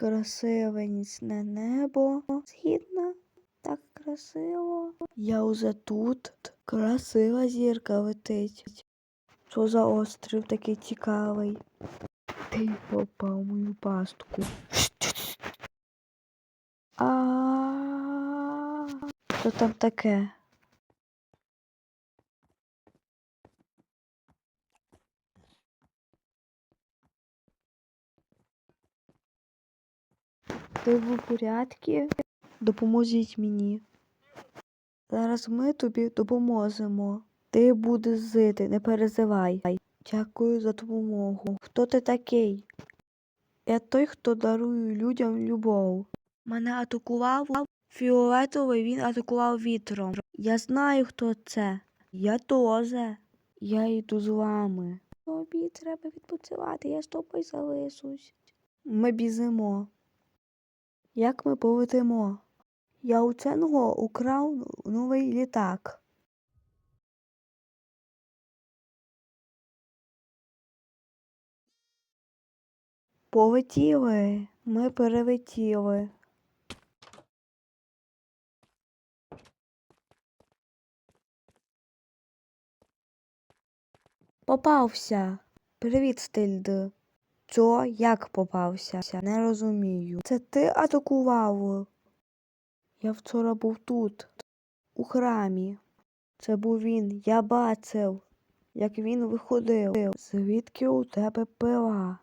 красиве нічне небо. Згідно, так красиво. Я уже тут. Красива зірка летить. Що за острів такий цікавий? Ти попав мою пастку. А що там таке? Ви в порядку? Допоможіть мені. Зараз ми тобі допоможемо. Ти будеш жити, не переживай. Дякую за допомогу. Хто ти такий? Я той, хто дарує людям любов. Мене атакував фіолетовий, він атакував вітром. Я знаю, хто це. Я теж. Я йду з вами. Тобі треба відпочивати, я з тобою залишусь. Ми бізимо. Як ми полетимо? Я у цього украв новий літак. Полетіли, ми перелетіли. Попався. Привіт, Стильд. Чо, як попався? Не розумію. Це ти атакував? Я вчора був тут, у храмі. Це був він. Я бачив, як він виходив. Звідки у тебе пила?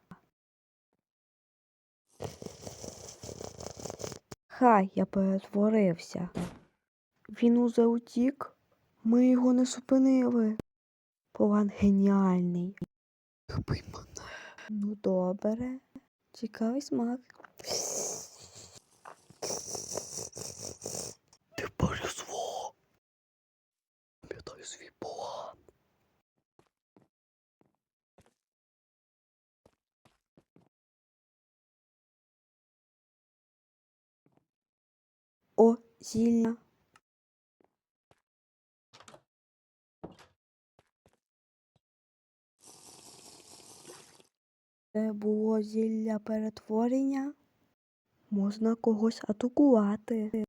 Хай я перетворився. Він уже утік. Ми його не зупинили. План геніальний. Ну добре. Цікавий смак. Ти порізво. Пам'ятай свій план. О, зілля. Це було зілля перетворення. Можна когось атакувати.